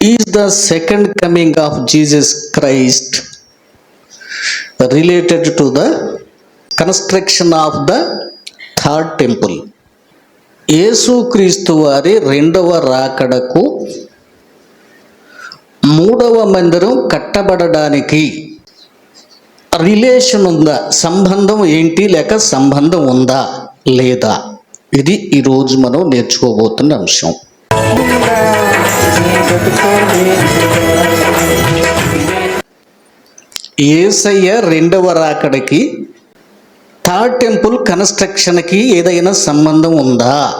Is the second coming of Jesus Christ related to the construction of the third temple యేసుక్రీస్తు వారి రెండవ రాకడకు మూడవ మందిరం కట్టబడడానికి రిలేషన్ ఉందా? సంబంధం ఏంటి? లేక సంబంధం ఉందా? లేదా? ఇది ఈరోజు మనం నేర్చుకోబోతున్న అంశం. ఏసయ్య రెండవ రాకడకి థర్డ్ టెంపుల్ కన్స్ట్రక్షన్కి ఏదైనా సంబంధం ఉందా?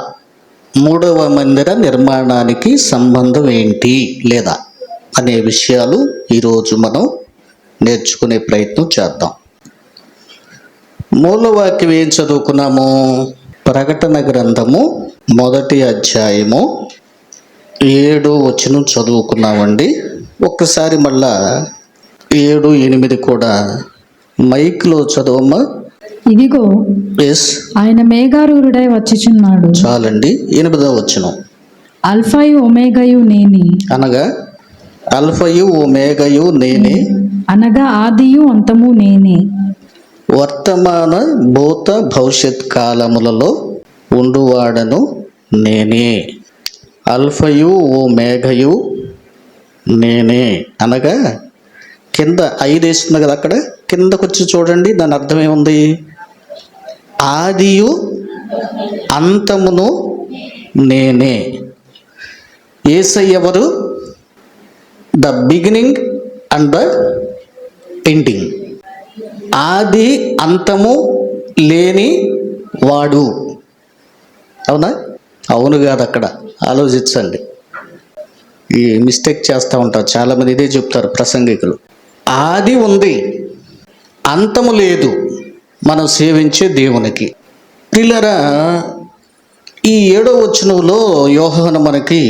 మూడవ మందిర నిర్మాణానికి సంబంధం ఏంటి లేదా అనే విషయాలు ఈరోజు మనం నేర్చుకునే ప్రయత్నం చేద్దాం. మూలవాక్యం ఏం చదువుకున్నాము? ప్రకటన గ్రంథము మొదటి అధ్యాయము ఏడు వచనం చదువుకున్నామండి. ఒక్కసారి మళ్ళా ఏడు ఎనిమిది కూడా మైక్లో చదవమ్మా. ఇదిగో ఎస్ ఆయన మేఘారూరుడై వచ్చుచున్నాడు. చాలండి ఎనిమిదో వచనం. అల్ఫాయు ఒమేగయు నేని. అనగా అల్ఫయు ఓ మేఘయు నేనే. అనగా ఆదియు అంతము నేనే. వర్తమాన భూత భవిష్యత్ కాలములలో ఉండువాడను నేనే. అల్ఫయు ఓ మేఘయు నేనే అనగా కింద ఐదు వేస్తుంది కదా అక్కడ? కిందకు వచ్చి చూడండి దాని అర్థం ఏముంది ఆదియు అంతమును నేనే. ఏసై ఎవరు? The beginning and the ending. ఆది అంతము లేని వాడు. అవునా? అవును కాదు అక్కడ ఆలోచించండి. ఈ మిస్టేక్ చేస్తూ ఉంటారు. చాలామంది ఇదే చెప్తారు ప్రసంగికులు. ఆది ఉంది అంతము లేదు మనం సేవించే దేవునికి. పిల్లరా ఈ ఏడో వచనంలో యోహన మనకి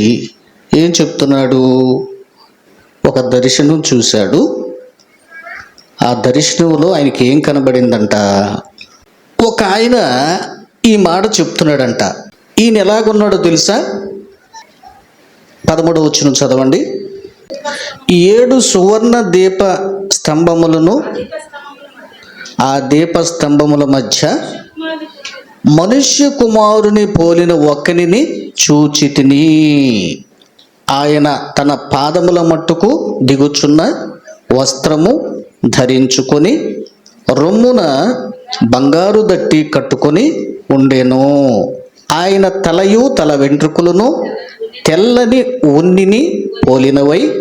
ఏం చెప్తున్నాడు? ఒక దర్శనం చూశాడు. ఆ దర్శనంలో ఆయనకి ఏం కనబడిందంట? ఒక ఆయన ఈ మాట చెప్తున్నాడంట. ఈయన ఎలాగున్నాడో తెలుసా? పదమూడు వచ్చిన చదవండి. ఏడు సువర్ణ దీప స్తంభములను ఆ దీప స్తంభముల మధ్య మనుష్య కుమారుని పోలిన ఒక్కనిని చూచితిని. ఆయన తన పాదముల మట్టుకు దిగుచున్న వస్త్రము ధరించుకొని రొమ్మున బంగారు దట్టి కట్టుకొని ఉండెను. ఆయన తలయు తల వెంట్రుకలను తెల్లని ఉన్నిని పోలినవై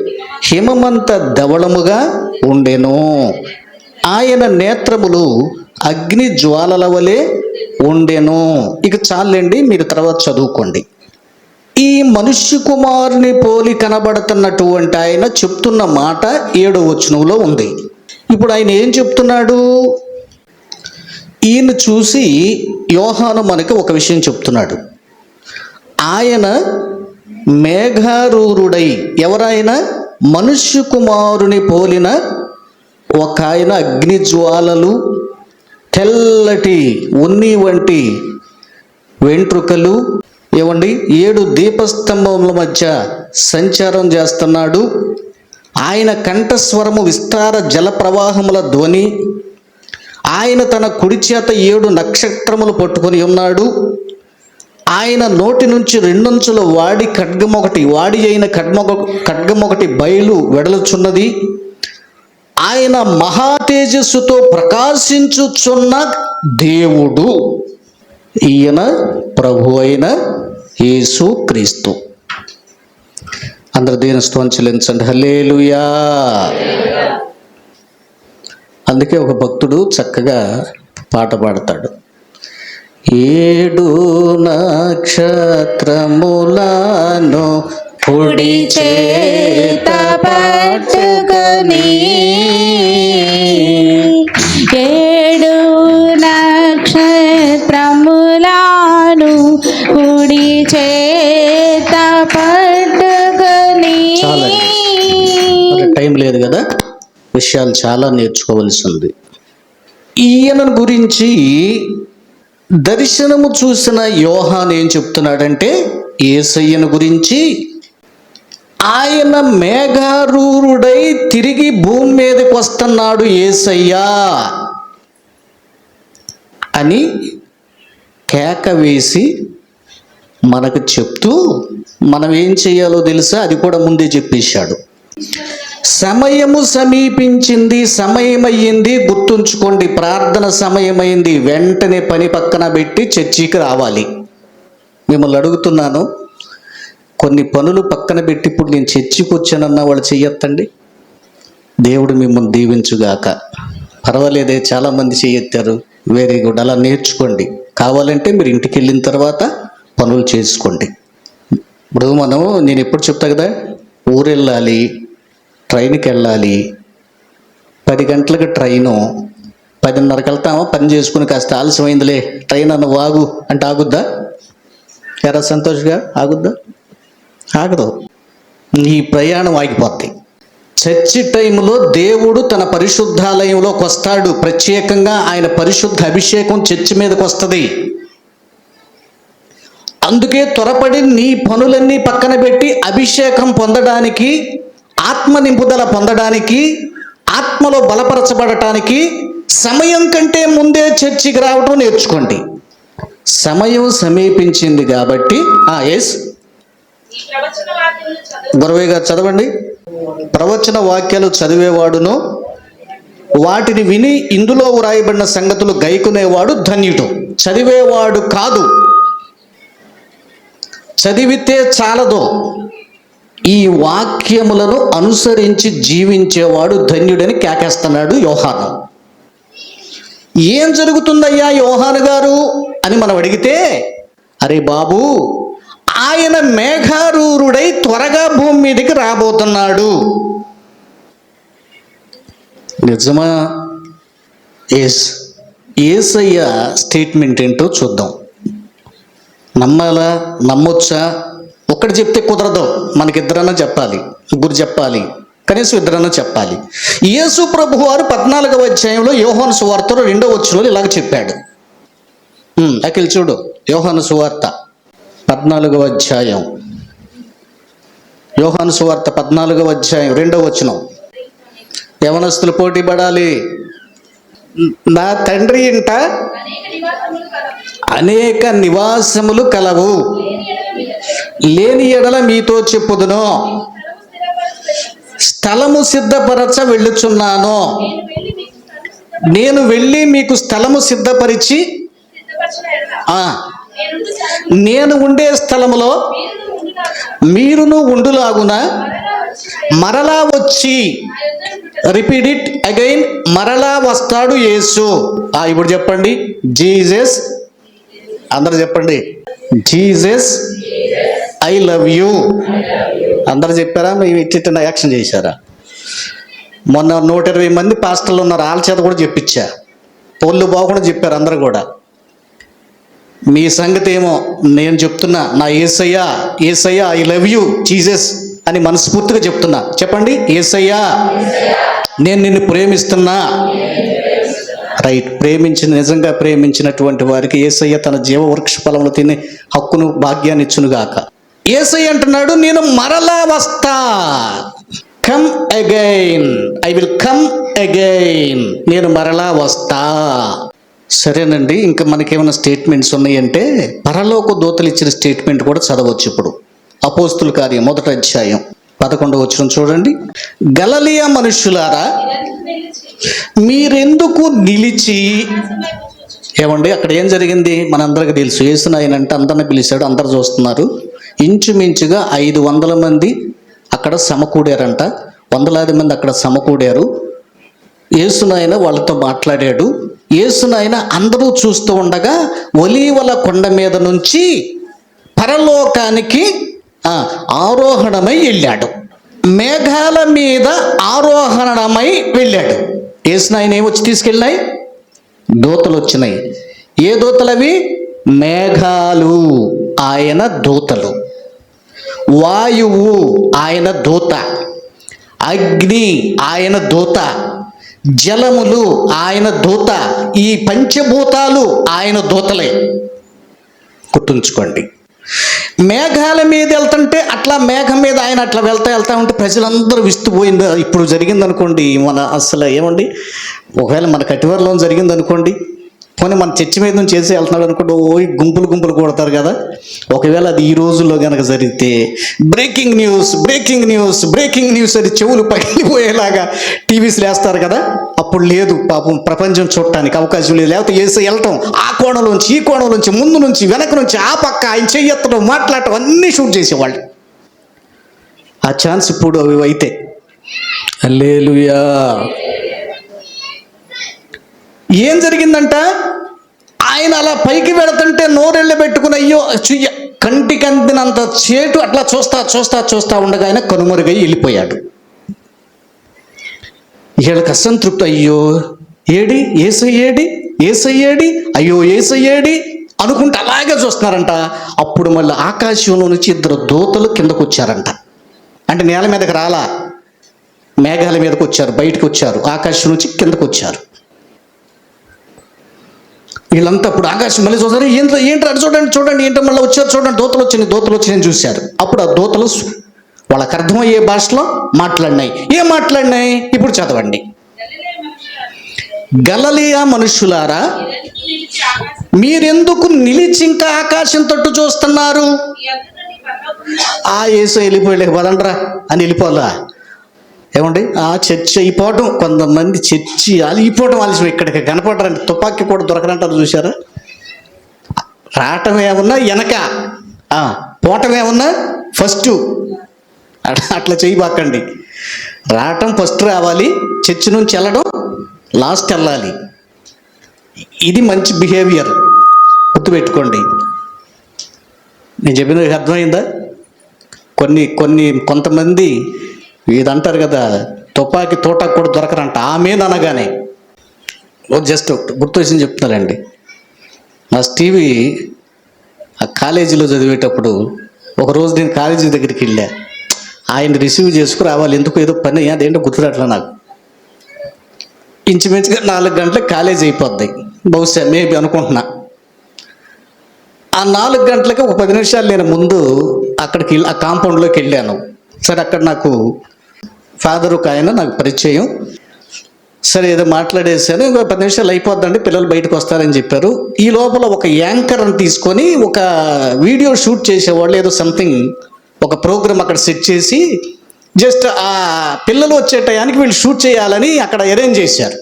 హిమమంత ధవళముగా ఉండెను. ఆయన నేత్రములు అగ్ని జ్వాలల వలె ఉండెను. ఇక చాలండి మీరు తర్వాత చదువుకోండి. ఈ మనుష్య కుమారుని పోలి కనబడుతున్నటువంటి ఆయన చెప్తున్న మాట ఏడో వచనంలో ఉంది. ఇప్పుడు ఆయన ఏం చెప్తున్నాడు? ఈయన చూసి యోహాను మనకి ఒక విషయం చెప్తున్నాడు. ఆయన మేఘారూరుడై ఎవరైనా మనుష్య కుమారుని పోలిన ఒక ఆయన అగ్నిజ్వాలలు తెల్లటి ఉన్ని వంటి వెంట్రుకలు ఇవ్వండి ఏడు దీపస్తంభముల మధ్య సంచారం చేస్తున్నాడు. ఆయన కంఠస్వరము విస్తార జల ప్రవాహముల ధ్వని. ఆయన తన కుడి చేత ఏడు నక్షత్రములు పట్టుకొని ఉన్నాడు. ఆయన నోటి నుంచి రెండంచుల వాడి ఖడ్గమొకటి వాడి అయిన ఖడ్గమ ఖడ్గమొకటి బయలు వెడలుచున్నది. ఆయన మహా తేజస్సుతో ప్రకాశించుచున్న దేవుడు ఈయన ప్రభు అయిన యేసు క్రీస్తు. అందరు దీని స్తోత్రం చెల్లించండి. హలేలుయా అందుకే ఒక భక్తుడు చక్కగా పాట పాడతాడు. ఏడు నక్షత్రములను పుడి చేత పట్టుకొని. ఏడు నక్షత్రములను కుడి చేత పట్టుకొని. టైం లేదు కదా? విషయాలు చాలా నేర్చుకోవాల్సి ఉంది. ఈయన గురించి దర్శనము చూసిన యోహాన్ ఏం చెప్తున్నాడంటే ఏసయ్యను గురించి ఆయన మేఘారూరుడై తిరిగి భూమి మీదకి వస్తున్నాడు ఏసయ్యా అని కేక వేసి మనకు చెప్తూ మనం ఏం చేయాలో తెలుసా? అది కూడా ముందే చెప్పేశాడు. సమయము సమీపించింది సమయమయ్యింది గుర్తుంచుకోండి ప్రార్థన సమయమైంది వెంటనే పని పక్కన పెట్టి చర్చికి రావాలి. మిమ్మల్ని అడుగుతున్నాను కొన్ని పనులు పక్కన పెట్టి ఇప్పుడు నేను చర్చికి వచ్చానన్న వాళ్ళు చెయ్యొత్తండి. దేవుడు మిమ్మల్ని దీవించుగాక. పర్వాలేదే చాలామంది చేయెత్తారు వెరీ గుడ్ అలా నేర్చుకోండి. కావాలంటే మీరు ఇంటికి వెళ్ళిన తర్వాత పనులు చేసుకోండి. ఇప్పుడు మనం నేను ఎప్పుడు చెప్తా కదా ఊరు వెళ్ళాలి ట్రైన్కి వెళ్ళాలి పది గంటలకు ట్రైను. పదిన్నరకు వెళ్తామా పని చేసుకుని కాస్త ఆలస్యమైందిలే. ట్రైన్ అన్న వాగు. అంటే ఆగుద్దా? ఎరా సంతోష్గా ఆగుద్దా? ఆగదు. నీ ప్రయాణం ఆగిపోద్ది. చర్చి టైంలో దేవుడు తన పరిశుద్ధాలయంలోకి వస్తాడు. ప్రత్యేకంగా ఆయన పరిశుద్ధ అభిషేకం చర్చి మీదకి వస్తుంది. అందుకే త్వరపడి నీ పనులన్నీ పక్కన పెట్టి అభిషేకం పొందడానికి ఆత్మ నింపుదల పొందడానికి ఆత్మలో బలపరచబడటానికి సమయం కంటే ముందే చర్చికి రావడం నేర్చుకోండి. సమయం సమీపించింది కాబట్టి ఎస్ గురవయ్య గారు చదవండి. ప్రవచన వాక్యాలు చదివేవాడును వాటిని విని ఇందులో వ్రాయబడిన సంగతులు గైకునేవాడు ధన్యుడు. చదివేవాడు కాదు. చదివితే చాలదు. ఈ వాక్యములను అనుసరించి జీవించేవాడు ధన్యుడని కేకేస్తున్నాడు యోహాను. ఏం జరుగుతుందయ్యా యోహాను గారు అని మనం అడిగితే అరే బాబు ఆయన మేఘారూరుడై త్వరగా భూమి మీదకి రాబోతున్నాడు. నిజమా? ఎస్ ఏసయ్య స్టేట్మెంట్ ఏంటో చూద్దాం. నమ్మాలా? నమ్మొచ్చా? ఒక్కటి చెప్తే కుదరదు. మనకిద్దరన్నా చెప్పాలి. ముగ్గురు చెప్పాలి. కనీసం ఇద్దరన్నా చెప్పాలి. యేసు ప్రభు వారు పద్నాలుగవ అధ్యాయంలో యోహాను సువార్తలో రెండో వచ్చిలో ఇలాగ చెప్పాడు. అఖిల్ చూడు. యోహాను సువార్త పద్నాలుగవ అధ్యాయం. యోహాను సువార్త పద్నాలుగవ అధ్యాయం రెండవ వచనం. యవనస్తులు పోటీ పడాలి. నా తండ్రి ఇంట అనేక నివాసములు కలవు. లేని ఎడల మీతో చెప్పుదును. స్థలము సిద్ధపరచ వెళ్ళుచున్నాను. నేను వెళ్ళి మీకు స్థలము సిద్ధపరిచి నేను ఉండే స్థలములో మీరును ఉండులాగున మరలా వచ్చి రిపీట్ ఇట్ అగైన్ మరలా వస్తాడు యేసు. ఇప్పుడు చెప్పండి. జీజస్ అందరు చెప్పండి. Jesus I love you. అందరు చెప్పారా? మేము ఇట్టి యాక్షన్ చేశారా? మొన్న నూట ఇరవై మంది పాస్టర్లు ఉన్నారు. వాళ్ళ చేత కూడా చెప్పించా. పొల్లు బాగుండా చెప్పారు అందరు కూడా. మీ సంగతి ఏమో నేను చెప్తున్నా. నా ఏసయ్యా ఏసయ్యా ఐ లవ్ యూ జీసస్ అని మనస్ఫూర్తిగా చెప్తున్నా. చెప్పండి. ఏసయ్యా నేను నిన్ను ప్రేమిస్తున్నా. రైట్. ప్రేమించిన నిజంగా ప్రేమించినటువంటి వారికి ఏసయ్య తన జీవ వృక్ష ఫలములు తినే హక్కును భాగ్యాన్ని ఇచ్చునుగాక. ఏసయ్య అంటున్నాడు నేను మరలా వస్తా. Come again I will come again నేను మరలా వస్తా. సరేనండి ఇంకా మనకేమైనా స్టేట్మెంట్స్ ఉన్నాయంటే పరలోక దూతలు ఇచ్చిన స్టేట్మెంట్ కూడా చదవచ్చు ఇప్పుడు. అపోస్తుల కార్యం మొదటి అధ్యాయం. పదకొండవ వచ్చిన చూడండి. గలలియా మనుషులారా మీరెందుకు నిలిచి? ఏమండి అక్కడ ఏం జరిగింది? మనందరికి తెలుసు. యేసునాయన అంటే అందరిని పిలిచాడు అందరు చూస్తున్నారు. ఇంచుమించుగా ఐదు వందల మంది అక్కడ సమకూడారంట. వందలాది మంది అక్కడ సమకూడారు. యేసునాయన వాళ్ళతో మాట్లాడాడు. యేసునాయన అందరూ చూస్తూ ఉండగా ఒలీవల కొండ మీద నుంచి పరలోకానికి ఆరోహణమై వెళ్ళాడు. మేఘాల మీద ఆరోహణమై వెళ్ళాడు. యేసునాయన ఏమొచ్చి తీసుకెళ్ళినాయి? దూతలు వచ్చినాయి. ఏ దూతలు అవి మేఘాలు ఆయన దూతలు. వాయువు ఆయన దూత. అగ్ని ఆయన దూత. జలములు ఆయన దూత. ఈ పంచభూతాలు ఆయన దూతలే. గుర్తుంచుకోండి. మేఘాల మీద వెళ్తుంటే అట్లా మేఘం మీద ఆయన అట్లా వెళ్తా వెళ్తా ఉంటే ప్రజలందరూ విస్తుపోయింది ఇప్పుడు జరిగింది అనుకోండి మన అసలు ఏమండి? ఒకవేళ మన కటివర్లో జరిగింది అనుకోండి పోనీ మన చర్చి మీద నుంచి చేసి వెళ్తున్నాడు అనుకుంటే ఓ గుంపులు గుంపులు కొడతారు కదా. ఒకవేళ అది ఈ రోజుల్లో కనుక జరిగితే breaking news breaking news breaking news అది చెవులు పగిలిపోయేలాగా టీవీస్ వేస్తారు కదా. అప్పుడు లేదు పాపం ప్రపంచం చూడటానికి అవకాశం లేదు. లేకపోతే వేసి వెళ్ళటం ఆ కోణంలోంచి ఈ కోణంలోంచి ముందు నుంచి వెనక నుంచి ఆ పక్క ఆయన చెయ్యెత్తడం మాట్లాడటం అన్నీ షూట్ చేసేవాళ్ళు. ఆ ఛాన్స్ ఇప్పుడు అవి అయితే. అల్లేలుయా ఏం జరిగిందంట? ఆయన అలా పైకి వెళుతుంటే నోరెళ్ళి పెట్టుకుని అయ్యో చుయ్య కంటికి అందినంత చేటు అట్లా చూస్తా చూస్తా చూస్తా ఉండగా ఆయన కనుమరుగై వెళ్ళిపోయాడు. వీళ్ళకి అసంతృప్తి అయ్యో ఏడి? ఏసయ్యేడి ఏసయ్యేడి అయ్యో ఏసయ్యేడి అనుకుంటే అలాగే చూస్తున్నారంట. అప్పుడు మళ్ళీ ఆకాశంలో నుంచి ఇద్దరు దూతలు కిందకు వచ్చారంట. అంటే నేల మీదకి రాలా? మేఘాల మీదకి వచ్చారు బయటకు వచ్చారు ఆకాశం నుంచి కిందకు వచ్చారు. వీళ్ళంతా అప్పుడు ఆకాశం మళ్ళీ చూసారు. ఏంటో ఏంటో అటు చూడండి చూడండి ఏంటో మళ్ళీ వచ్చారు చూడండి. దోతలు వచ్చినాయి దోతలు వచ్చినాయి చూశారు. అప్పుడు ఆ దోతలు వాళ్ళకి అర్థమయ్యే భాషలో మాట్లాడినాయి. ఏం మాట్లాడినాయి? ఇప్పుడు చదవండి. గలలియా మనుషులారా మీరెందుకు నిలిచి ఇంకా ఆకాశం తట్టు చూస్తున్నారు? ఆ ఏసు వెళ్ళిపోయలే పదండ్రా అని వెళ్ళిపోవాలా? ఏమండి? ఆ చర్చ అయిపోవటం కొంతమంది చర్చి అలిగిపోవటం ఆలస్యం. ఇక్కడికి కనపడరండి. తుపాకీ కూడా దొరకనంటారు చూసారా రావటం ఏమన్నా వెనక. పోవటం ఏమన్నా ఫస్ట్. అట్లా చేయబాకండి. రావటం ఫస్ట్ రావాలి. చర్చి నుంచి వెళ్ళడం లాస్ట్ వెళ్ళాలి. ఇది మంచి బిహేవియర్. గుర్తుపెట్టుకోండి. నేను చెప్పిన అర్థమైందా? కొన్ని కొన్ని కొంతమంది ఇది అంటారు కదా తుపాకీ తోటకు కూడా దొరకరంట. ఆ మీద అనగానే ఓ జస్ట్ గుర్తు వచ్చింది చెప్తున్నారండి నా టీవీ ఆ కాలేజీలో చదివేటప్పుడు ఒకరోజు నేను కాలేజీ దగ్గరికి వెళ్ళా. ఆయన రిసీవ్ చేసుకుని రావాలి. ఎందుకు ఏదో పని అదేంటో గుర్తురాట్లా నాకు. ఇంచుమించుగా నాలుగు గంటలకు కాలేజీ అయిపోద్ది. బహుశా మేబీ అనుకుంటున్నా. ఆ నాలుగు గంటలకి ఒక పది నిమిషాలు నేను ముందు అక్కడికి వెళ్ళి- ఆ కాంపౌండ్లోకి వెళ్ళాను. సరే అక్కడ నాకు ఫాదర్ ఒక ఆయన నాకు పరిచయం. సరే ఏదో మాట్లాడేసాను ఇంకో పది నిమిషాలు అయిపోద్దండి పిల్లలు బయటకు వస్తారని చెప్పారు. ఈ లోపల ఒక యాంకర్ని తీసుకొని ఒక వీడియో షూట్ చేసేవాళ్ళు ఏదో సంథింగ్ ఒక ప్రోగ్రామ్ అక్కడ సెట్ చేసి జస్ట్ ఆ పిల్లలు వచ్చే టయానికి వీళ్ళు షూట్ చేయాలని అక్కడ అరేంజ్ చేశారు.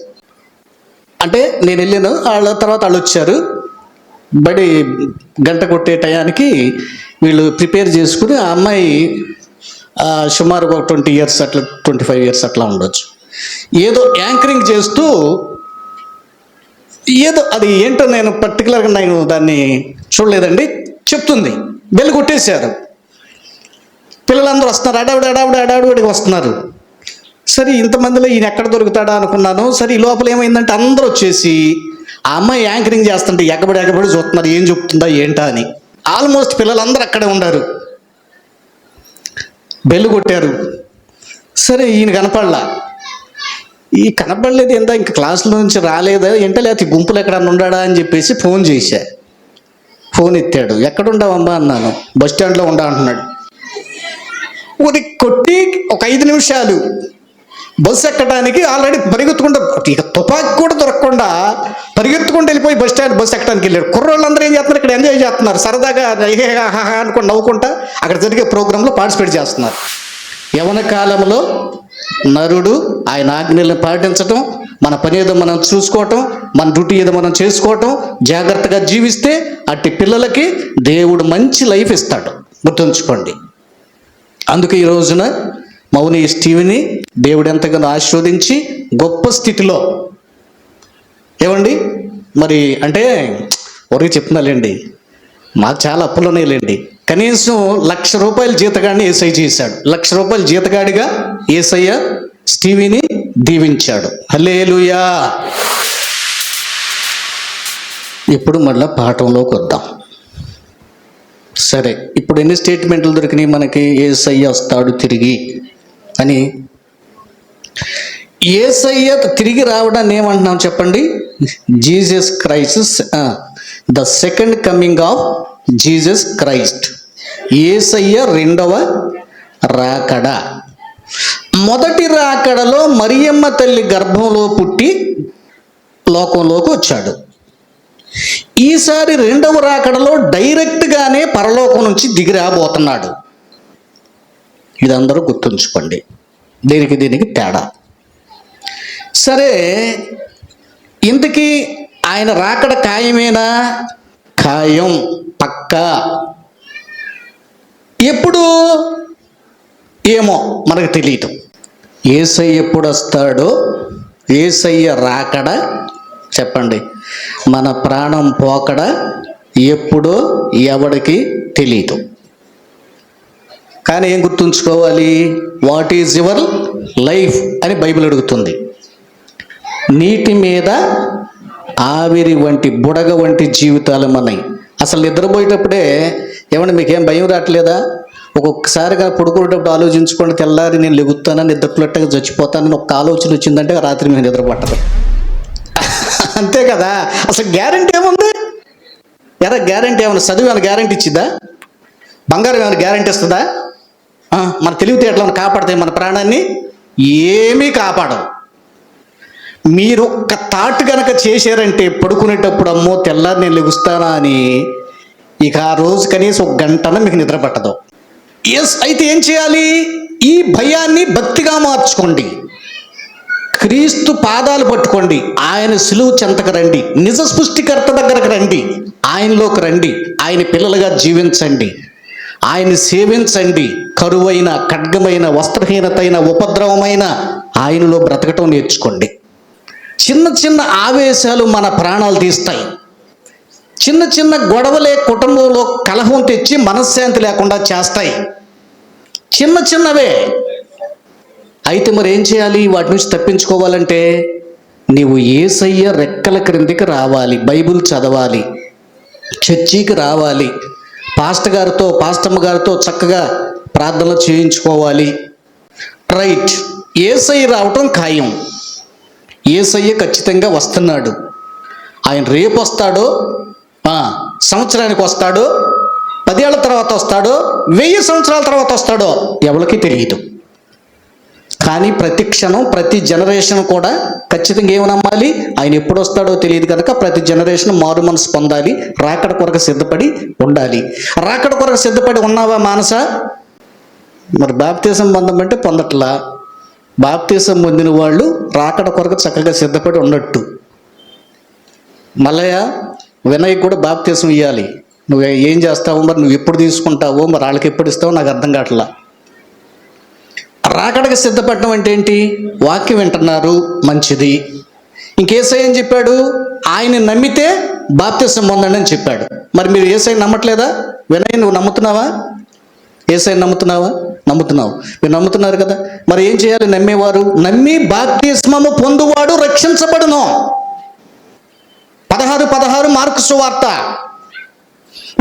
అంటే నేను వెళ్ళాను వాళ్ళ తర్వాత వాళ్ళు వచ్చారు. బడి గంట కొట్టే టయానికి వీళ్ళు ప్రిపేర్ చేసుకుని ఆ అమ్మాయి సుమారు ఒక ట్వంటీ ఇయర్స్ అట్లా ట్వంటీ ఫైవ్ ఇయర్స్ అట్లా ఉండొచ్చు. ఏదో యాంకరింగ్ చేస్తూ ఏదో అది ఏంటో నేను పర్టికులర్గా నేను దాన్ని చూడలేదండి చెప్తుంది. బెల్ కొట్టేశారు. పిల్లలందరూ వస్తున్నారు అడావిడ అడావిడ అడావిడికి వస్తున్నారు. సరే ఇంతమందిలో ఈయన ఎక్కడ దొరుకుతాడా అనుకున్నాను. సరే ఈ లోపల ఏమైందంటే అందరూ వచ్చేసి ఆ అమ్మాయి యాంకరింగ్ చేస్తుంటే ఎగబడి ఎగబడి చూస్తున్నారు ఏం చెప్తుందా ఏంటా అని. ఆల్మోస్ట్ పిల్లలందరూ అక్కడే ఉన్నారు బెల్లు కొట్టారు. సరే ఈయన కనపడలా. ఈ కనపడలేదు ఏందా? ఇంకా క్లాసులో నుంచి రాలేదా? ఏంటో లేకపోతే గుంపులు ఎక్కడన్నా ఉండాడా అని చెప్పేసి ఫోన్ చేశా. ఫోన్ ఎత్తాడు. ఎక్కడుండవమ్మా? అన్నాను. బస్ స్టాండ్లో ఉండా అంటున్నాడు. కొట్టి ఒక ఐదు నిమిషాలు. బస్సు ఎక్కడానికి ఆల్రెడీ పరిగెత్తుకుంటూ ఇక తుపాకి కూడా దొరకకుండా పరిగెత్తుకుంటూ వెళ్ళిపోయి బస్ స్టాండ్ బస్సు ఎక్కడానికి వెళ్ళారు కుర్రోళ్ళందరూ ఏం చేస్తున్నారు? ఇక్కడ ఎంజాయ్ చేస్తున్నారు. సరదాగా హే హా నవ్వుకుంటా అక్కడ జరిగే ప్రోగ్రాంలో పార్టిసిపేట్ చేస్తున్నారు. యవన కాలంలో నరుడు ఆయన ఆజ్ఞలను పాటించటం మన పని ఏదో మనం చూసుకోవటం మన డ్యూటీ ఏదో మనం చేసుకోవటం జాగ్రత్తగా జీవిస్తే అట్టి పిల్లలకి దేవుడు మంచి లైఫ్ ఇస్తాడు. గుర్తుంచుకోండి. అందుకే ఈ రోజున మౌని స్టీవిని దేవుడు ఎంతగానో ఆశీర్వదించి గొప్ప స్థితిలో. ఏమండి? మరి అంటే ఒరే చెప్తున్నాలేండి. మాకు చాలా అప్పులు ఉన్నాయిలేండి. కనీసం లక్ష రూపాయల జీతగాడిని ఏసై చేశాడు. లక్ష రూపాయల జీతగాడిగా ఏసయ్య స్టీవీని దీవించాడు. హలేలుయా ఇప్పుడు మళ్ళా పాఠంలోకి వద్దాం. సరే ఇప్పుడు ఎన్ని స్టేట్మెంట్లు దొరికినాయి మనకి? ఏసయ్య వస్తాడు తిరిగి. అని ఏసయ్య తిరిగి రావడాన్ని ఏమంటున్నాం చెప్పండి? Jesus Christ the second coming of Jesus Christ. ఏసయ్య రెండవ రాకడ. మొదటి రాకడలో మరియమ్మ తల్లి గర్భంలో పుట్టి లోకంలోకి వచ్చాడు. ఈసారి రెండవ రాకడలో డైరెక్ట్గానే పరలోకం నుంచి దిగి రాబోతున్నాడు. ఇదందరూ గుర్తుంచుకోండి. దీనికి దీనికి తేడా. సరే ఇంతకీ ఆయన రాకడ ఖాయమేనా? ఖాయం పక్క. ఎప్పుడు? ఏమో మనకు తెలియటం ఏసయ్య ఎప్పుడు వస్తాడో ఏసయ్య రాకడ చెప్పండి. మన ప్రాణం పోకడ ఎప్పుడో ఎవడికి తెలియదు కానీ ఏం గుర్తుంచుకోవాలి? వాట్ ఈజ్ యువర్ లైఫ్ అని బైబిల్ అడుగుతుంది. నీటి మీద ఆవిరి వంటి బుడగ వంటి జీవితాలు మనయి. అసలు నిద్రపోయేటప్పుడే ఏమంటే మీకేం భయం రావట్లేదా? ఒక్కొక్కసారిగా పడుకునేటప్పుడు ఆలోచించుకోండి తెల్లారి నేను లెగుతానా నిద్రపులట్టగా చచ్చిపోతానని ఒక ఆలోచన వచ్చిందంటే రాత్రి మీకు నిద్ర పట్టదు అంతే కదా? అసలు గ్యారంటీ ఏముంది? ఎరా గ్యారంటీ ఏమన్నా చదువు ఏమైనా గ్యారంటీ ఇచ్చిందా బంగారం ఏమైనా గ్యారంటీ ఇస్తుందా? మన తెలివితేటలను కాపాడతాయి మన ప్రాణాన్ని? ఏమీ కాపాడవు. మీరు ఒక్క థాట్ కనుక చేశారంటే పడుకునేటప్పుడు అమ్మో తెల్లారి నేను లెగుస్తానా అని ఇక ఆ రోజు కనీసం ఒక గంటన మీకు నిద్ర పట్టదు. ఎస్ అయితే ఏం చేయాలి? ఈ భయాన్ని భక్తిగా మార్చుకోండి. క్రీస్తు పాదాలు పట్టుకోండి. ఆయన సులువు చెంతకు రండి. నిజ సృష్టికర్త దగ్గరకు రండి. ఆయనలోకి రండి. ఆయన పిల్లలుగా జీవించండి. ఆయన్ని సేవించండి. కరువైన ఖడ్గమైన వస్త్రహీనతైన ఉపద్రవమైన ఆయనలో బ్రతకటం నేర్చుకోండి. చిన్న చిన్న ఆవేశాలు మన ప్రాణాలు తీస్తాయి. చిన్న చిన్న గొడవలే కుటుంబంలో కలహం తెచ్చి మనశ్శాంతి లేకుండా చేస్తాయి. చిన్న చిన్నవే. అయితే మరి ఏం చేయాలి? వాటి నుంచి తప్పించుకోవాలంటే నీవు ఏసయ్య రెక్కల క్రిందికి రావాలి బైబిల్ చదవాలి చర్చికి రావాలి. పాస్టర్ గారితో పాస్టమ్మ గారితో చక్కగా ప్రార్థనలు చేయించుకోవాలి. రైట్ ఏసయ్య రావటం ఖాయం. ఏసయ్య ఖచ్చితంగా వస్తున్నాడు. ఆయన రేపు వస్తాడో సంవత్సరానికి వస్తాడో పదేళ్ళ తర్వాత వస్తాడో వెయ్యి సంవత్సరాల తర్వాత వస్తాడో ఎవరికి తెలియదు. కానీ ప్రతి క్షణం ప్రతి జనరేషన్ కూడా ఖచ్చితంగా ఏమి నమ్మాలి? ఆయన ఎప్పుడు వస్తాడో తెలియదు కనుక ప్రతి జనరేషన్ మారు మనసు పొందాలి రాకడ కొరకు సిద్ధపడి ఉండాలి. రాకడ కొరకు సిద్ధపడి ఉన్నావా మానస? మరి బాప్తీసం పొందమంటే పొందట్లా. బాప్తీసం పొందిన వాళ్ళు రాకడ కొరకు చక్కగా సిద్ధపడి ఉన్నట్టు మల్లయ్య వినయ్ కూడా బాప్తీసం ఇవ్వాలి నువ్వు ఏం చేస్తావు మరి నువ్వు ఎప్పుడు తీసుకుంటావో మరి వాళ్ళకి ఎప్పుడు ఇస్తావో నాకు అర్థం కావట్లా. రాకడకి సిద్ధపడడం అంటే ఏంటి? వాక్యం వింటున్నారు మంచిది. ఇంకేసై అని చెప్పాడు? ఆయన నమ్మితే బాప్తిసం పొందండి అని చెప్పాడు. మరి మీరు ఏసై నమ్మట్లేదా? వినయ్ నువ్వు నమ్ముతున్నావా? ఏసై నమ్ముతున్నావా? నమ్ముతున్నావు. మీరు నమ్ముతున్నారు కదా? మరి ఏం చేయాలి నమ్మేవారు? నమ్మి బాప్తిస్మము పొందువాడు రక్షించబడును. పదహారు పదహారు మార్కు సువార్త.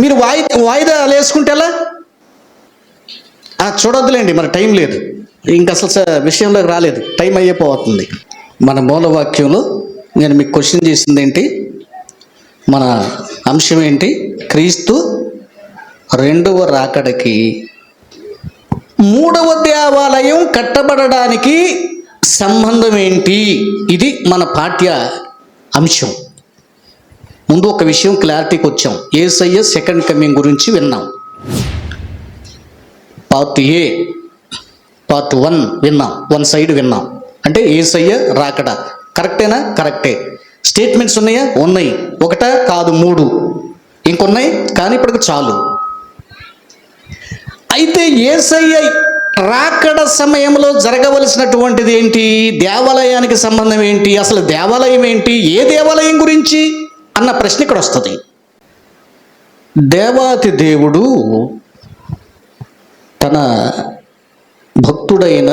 మీరు వాయి వాయిదా వేసుకుంటే ఎలా? చూడొద్దులేండి మరి టైం లేదు. ఇంక అసలు స- విషయంలోకి రాలేదు. టైం అయిపోతుంది మన మూలవాక్యంలో నేను మీకు క్వశ్చన్ చేసింది ఏంటి? మన అంశం ఏంటి? క్రీస్తు రెండవ రాకడకి మూడవ దేవాలయం కట్టబడడానికి సంబంధం ఏంటి? ఇది మన పాఠ్య అంశం. ముందు ఒక విషయం క్లారిటీకి వచ్చాం. ఏసయ్య సెకండ్ కమింగ్ గురించి విన్నాం. పార్ట్ ఏ పార్ట్ వన్ విన్నాం. వన్ సైడ్ విన్నాం. అంటే ఏసయ్య రాకడ. కరెక్టేనా? కరెక్టే. స్టేట్మెంట్స్ ఉన్నాయా? ఉన్నాయి. ఒకట కాదు మూడు. ఇంకొన్నాయి? కానీ ఇప్పటికి చాలు. అయితే ఏసయ్య రాకడ సమయంలో జరగవలసినటువంటిది ఏంటి? దేవాలయానికి సంబంధం ఏంటి? అసలు దేవాలయం ఏంటి? ఏ దేవాలయం గురించి? అన్న ప్రశ్న ఇక్కడ వస్తుంది. దేవాతి దేవుడు తన భక్తుడైన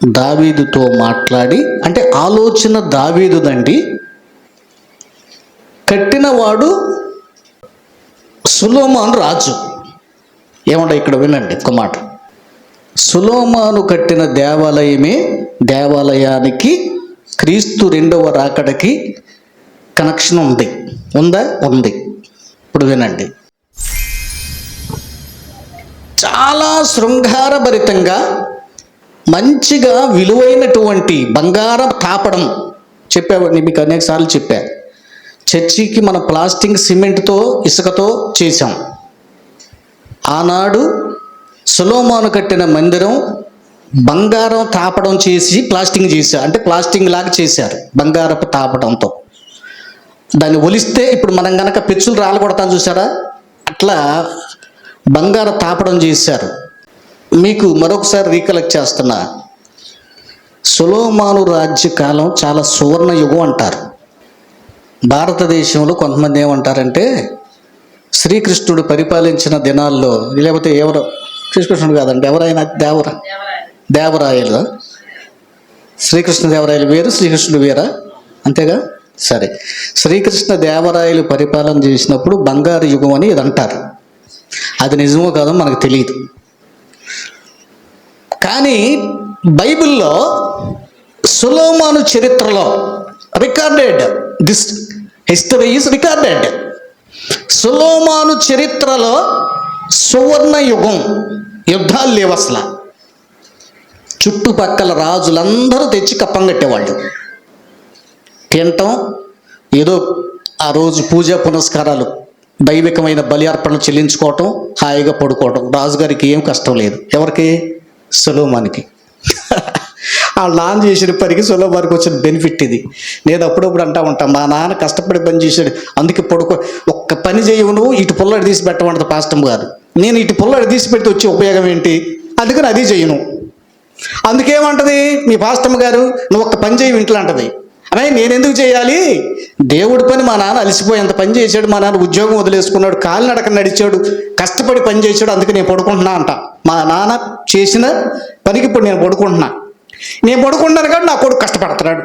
దావీదుతో మాట్లాడి అంటే ఆలోచన దావీదుదండి కట్టినవాడు సులోమాన్ రాజు. ఏమంటే ఇక్కడ వినండి ఒక మాట. సులోమాను కట్టిన దేవాలయమే దేవాలయానికి క్రీస్తు రెండవ రాకడకి కనెక్షన్ ఉంది. ఉందా? ఉంది. ఇప్పుడు వినండి. చాలా శృంగారభరితంగా మంచిగా విలువైనటువంటి బంగారం తాపడం చెప్పావండి మీకు అనేకసార్లు చెప్పా. చర్చికి మన ప్లాస్టిక్ సిమెంట్తో ఇసుకతో చేశాం. ఆనాడు సులోమాను కట్టిన మందిరం బంగారం తాపడం చేసి ప్లాస్టింగ్ చేశారు. అంటే ప్లాస్టింగ్ లాగా చేశారు. బంగారపు తాపడంతో. దాన్ని ఒలిస్తే ఇప్పుడు మనం గనక పెచ్చులు రాలగొడతాం చూసారా అట్లా బంగారు తాపడం చేశారు. మీకు మరొకసారి రీకలెక్ట్ చేస్తున్నా. సులోమాను రాజ్య కాలం చాలా సువర్ణ యుగం అంటారు. భారతదేశంలో కొంతమంది ఏమంటారంటే శ్రీకృష్ణుడు పరిపాలించిన దినాల్లో లేకపోతే ఎవరు? శ్రీకృష్ణుడు కాదండి ఎవరైనా దేవర? దేవరాయలు. శ్రీకృష్ణ దేవరాయలు వేరు శ్రీకృష్ణుడు వేరా? అంతేగా? సరే. శ్రీకృష్ణ దేవరాయలు పరిపాలన చేసినప్పుడు బంగారు యుగం అని ఇది అంటారు. అది నిజమో కాదో మనకు తెలియదు కానీ బైబిల్లో సులోమాను చరిత్రలో recorded this history is recorded. సులోమాను చరిత్రలో సువర్ణ యుగం యుద్ధాలు లేవు అసలు. చుట్టుపక్కల రాజులందరూ తెచ్చి కప్పం కట్టేవాళ్ళు. తినటం ఏదో ఆ రోజు పూజ పునస్కారాలు దైవికమైన బలి అర్పణలు చెల్లించుకోవటం హాయిగా పడుకోవటం. రాజుగారికి ఏం కష్టం లేదు. ఎవరికి? సులోమానికి. ఆ నాన్న చేసిన పనికి వారికి వచ్చిన బెనిఫిట్ ఇది. నేను అప్పుడప్పుడు అంటా ఉంటాను మా నాన్న కష్టపడి పని చేశాడు అందుకే పడుకో ఒక్క పని చేయవు నువ్వు ఇటు పుల్లడి తీసి పెట్టమంటది పాస్టమ్ గారు నేను ఇటు పుల్లడి తీసి పెడితే వచ్చే ఉపయోగం ఏంటి? అందుకని అది చేయను. అందుకేమంటది? మీ పాస్టమ్ గారు నువ్వు ఒక్క పని చేయి ఇంట్లో అంటది. అనే నేను ఎందుకు చేయాలి? దేవుడి పని మా నాన్న అలసిపోయి ఎంత పని చేశాడు మా నాన్న ఉద్యోగం వదిలేసుకున్నాడు కాలు నడక నడిచాడు కష్టపడి పని చేశాడు అందుకే నేను పడుకుంటున్నా అంట. మా నాన్న చేసిన పనికి ఇప్పుడు నేను పడుకుంటున్నా. నేను పడుకుంటాను కానీ నా కొడుకు కష్టపడుతున్నాడు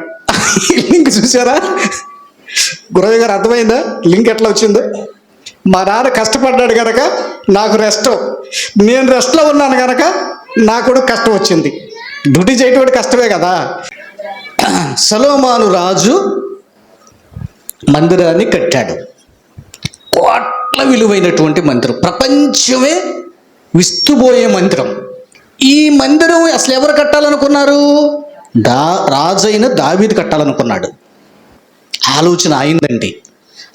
లింక్ చూసారా గురవి గారు అర్థమైందా? లింక్ ఎట్లా వచ్చిందో? మా నాన్న కష్టపడ్డాడు కనుక నాకు రెస్ట్ నేను రెస్ట్లో ఉన్నాను కనుక నా కొడుకు కష్టం వచ్చింది. డ్యూటీ చేయటం కష్టమే కదా. సలోమాను రాజు మందిరాన్ని కట్టాడు. కోట్ల విలువైనటువంటి మందిరం. ప్రపంచమే విస్తుబోయే మందిరం. ఈ మందిరం అసలు ఎవరు కట్టాలనుకున్నారు? దా రాజైన దావీది కట్టాలనుకున్నాడు. ఆలోచన అయిందండి.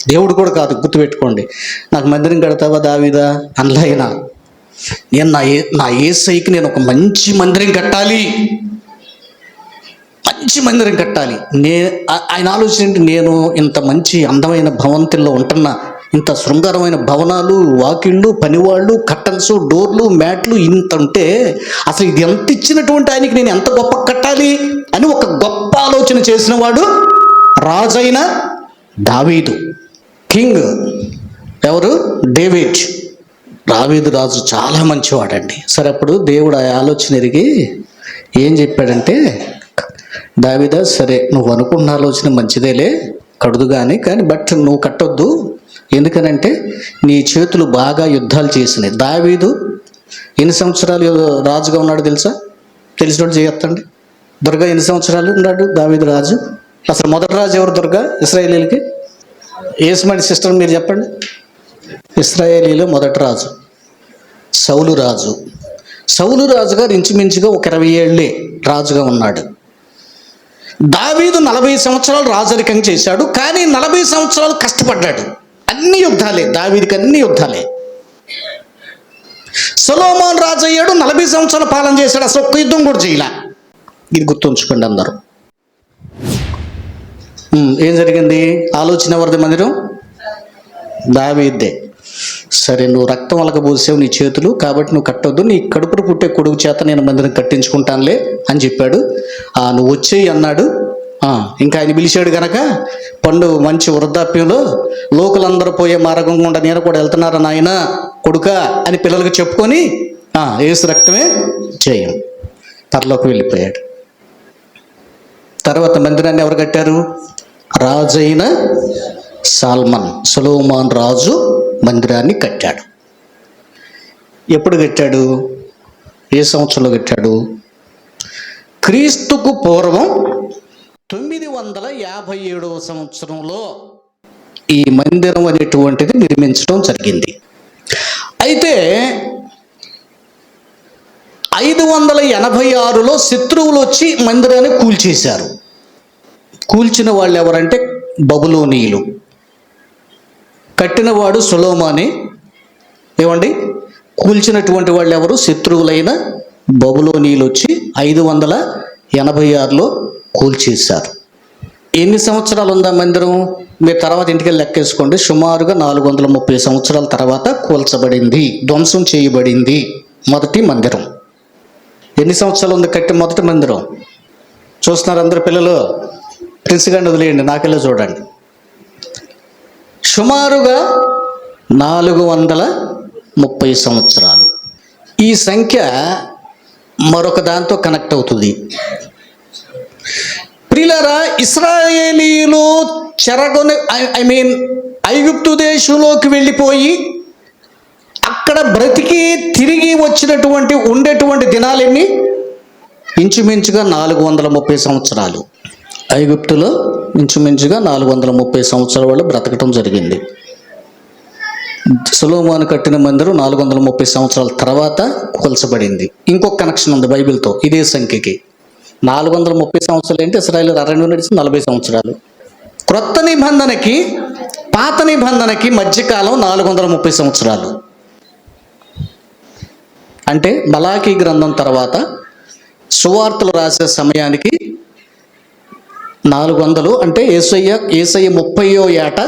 దేవుడు కూడా కాదు గుర్తుపెట్టుకోండి. నాకు మందిరం కడతావా దావీదా? అందులో నేను నా ఏ నా ఏసైకి నేను ఒక మంచి మందిరం కట్టాలి. మంచి మందిరం కట్టాలి. నే ఆయన ఆలోచన ఏంటి? నేను ఇంత మంచి అందమైన భవంతుల్లో ఉంటున్నా. ఇంత శృంగారమైన భవనాలు వాకిళ్ళు పనివాళ్ళు కట్టన్స్ డోర్లు మ్యాట్లు ఇంత ఉంటే అసలు ఇది ఎంత ఇచ్చినటువంటి ఆయనకి నేను ఎంత గొప్ప కట్టాలి అని ఒక గొప్ప ఆలోచన చేసిన వాడు రాజైన దావీదు. కింగ్ ఎవరు? డేవిడ్. దావీదు రాజు చాలా మంచివాడండి. సరే అప్పుడు దేవుడు ఆ ఆలోచన ఎరిగి ఏం చెప్పాడంటే దావిదా సరే నువ్వు అనుకున్న ఆలోచన మంచిదేలే కడుదు కానీ కానీ బట్ నువ్వు కట్టొద్దు ఎందుకనంటే నీ చేతులు బాగా యుద్ధాలు చేసినాయి. దావీదు ఎన్ని సంవత్సరాలు రాజుగా ఉన్నాడు తెలుసా? తెలిసినోడు చేయొత్తండి. దుర్గా ఎన్ని సంవత్సరాలు ఉన్నాడు? దావీదు రాజు. అసలు మొదటి రాజు ఎవరు దుర్గా? ఇస్రాయేలీలకి? ఏసుమడి సిస్టర్ మీరు చెప్పండి. ఇస్రాయేలీలో మొదటి రాజు. సౌలు రాజు. సౌలు రాజు గారు ఇంచుమించుగా ఒక ఇరవై ఏళ్ళే రాజుగా ఉన్నాడు. దావీదు నలభై సంవత్సరాలు రాజరికం చేశాడు. కానీ నలభై సంవత్సరాలు కష్టపడ్డాడు. అన్ని యుద్ధాలే దావీదికి అన్ని యుద్ధాలే. సొలోమోన్ రాజు అయ్యాడు నలభై సంవత్సరాల పాలన చేశాడు అసలు ఒక్క యుద్ధం కూడా చేయలే. ఇది గుర్తుంచుకోండి అందరూ. ఏం జరిగింది? ఆలోచన ఎవరిది మందిరం? దావీద్దే సరే నువ్వు రక్తం అలకబోసావు నీ చేతులు కాబట్టి నువ్వు కట్టొద్దు నీ కడుపును పుట్టే కొడుకు చేత నేను మందిరం కట్టించుకుంటానులే అని చెప్పాడు. ఆ నువ్వు వచ్చేయి అన్నాడు. ఇంకా ఆయన పిలిచాడు గనక పండు మంచి వృద్ధాప్యంలో లోకులందరూ పోయే మార్గం గుండా నేను కూడా వెళ్తున్నారా నాయన? కొడుక? అని పిల్లలకు చెప్పుకొని ఏసు రక్తమే చేయం. తరలోకి వెళ్ళిపోయాడు. తర్వాత మందిరాన్ని ఎవరు కట్టారు? రాజైన సాల్మన్ సులోమాన్ రాజు మందిరాన్ని కట్టాడు. ఎప్పుడు కట్టాడు? ఏ సంవత్సరంలో కట్టాడు? క్రీస్తుకు పూర్వం తొమ్మిది వందల యాభై ఏడవ సంవత్సరంలో ఈ మందిరం అనేటువంటిది నిర్మించడం జరిగింది. అయితే ఐదు వందల ఎనభై ఆరులో శత్రువులు వచ్చి మందిరాన్ని కూల్చేశారు. కూల్చిన వాళ్ళు ఎవరంటే బబులోనీయులు. కట్టినవాడు సులోమాని. ఏమండి? కూల్చినటువంటి వాళ్ళు ఎవరు? శత్రువులైన బబులోనీయులు వచ్చి ఐదు వందల ఎనభై ఆరులో కూల్చేశారు. ఎన్ని సంవత్సరాలు ఉందా మందిరం మీరు తర్వాత ఇంటికి వెళ్ళి లెక్కేసుకోండి. సుమారుగా నాలుగు వందల ముప్పై సంవత్సరాల తర్వాత కూల్చబడింది. ధ్వంసం చేయబడింది. మొదటి మందిరం. ఎన్ని సంవత్సరాలు ఉంది కట్టి మొదటి మందిరం? చూస్తున్నారు అందరు పిల్లలు? ప్రిన్స్ గారిని వదిలేయండి నాకెళ్ళి చూడండి. సుమారుగా నాలుగు వందల ముప్పై సంవత్సరాలు. ఈ సంఖ్య మరొక దాంతో కనెక్ట్ అవుతుంది. ప్రిలరా ఇస్రాయేలీలు చెరగొని ఐ మీన్ ఐగుప్తు దేశంలోకి వెళ్ళిపోయి అక్కడ బ్రతికి తిరిగి వచ్చినటువంటి ఉండేటువంటి దినాలు ఇంచుమించుగా నాలుగు వందల ముప్పై సంవత్సరాలు. ఐగుప్తులో ఇంచుమించుగా నాలుగు వందల ముప్పై సంవత్సరాల వాళ్ళు బ్రతకటం జరిగింది. సులోమాను కట్టిన మందిరం నాలుగు వందల ముప్పై సంవత్సరాల తర్వాత కూల్చబడింది. ఇంకొక కనెక్షన్ ఉంది బైబిల్తో ఇదే సంఖ్యకి. నాలుగు వందల ముప్పై సంవత్సరాలు ఏంటి ఇస్రాయల్ అరణ్యం నడిచింది నలభై సంవత్సరాలు. క్రొత్త నిబంధనకి పాత నిబంధనకి మధ్యకాలం నాలుగు వందల ముప్పై సంవత్సరాలు. అంటే మలాఖీ గ్రంథం తర్వాత సువార్తలు రాసే సమయానికి నాలుగు వందలు అంటే ఏసయ్య ఏసయ్య ముప్పయో ఏట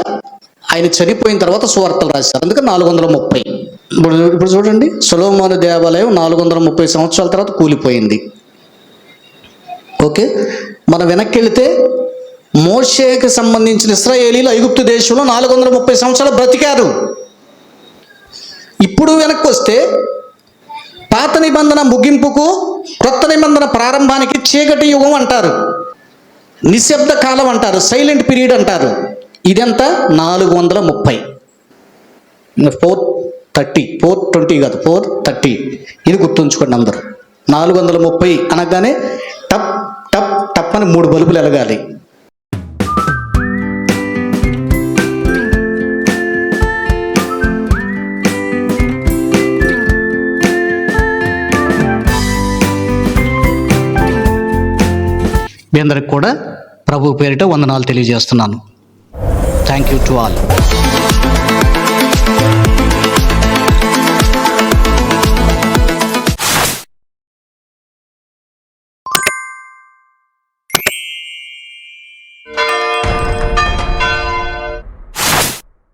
ఆయన చనిపోయిన తర్వాత సువార్తలు రాశారు. అందుకే నాలుగు వందల ముప్పై. ఇప్పుడు ఇప్పుడు చూడండి సులోమాను దేవాలయం నాలుగు వందల ముప్పై సంవత్సరాల తర్వాత కూలిపోయింది. ఓకే? మనం వెనక్కి వెళితే మోషేకి సంబంధించిన ఇస్రాయేలీలు ఐగుప్తు దేశంలో నాలుగు వందల ముప్పై సంవత్సరాలు బ్రతికారు. ఇప్పుడు వెనక్కి వస్తే పాత నిబంధన ముగింపుకు క్రొత్త నిబంధన ప్రారంభానికి చీకటి యుగం అంటారు. నిశ్శబ్ద కాలం అంటారు సైలెంట్ పీరియడ్ అంటారు. ఇదంతా? నాలుగు వందల ముప్పై ఫోర్ థర్టీ ఫోర్ ట్వంటీ కాదు ఫోర్ థర్టీ. ఇది గుర్తుంచుకోండి అందరూ. నాలుగు వందల ముప్పై అనగానే టప్ మూడు బల్బులు ఎలగాలి మీ అందరికి కూడా ప్రభు పేరిట వందనాలు తెలియజేస్తున్నాను. Thank you to all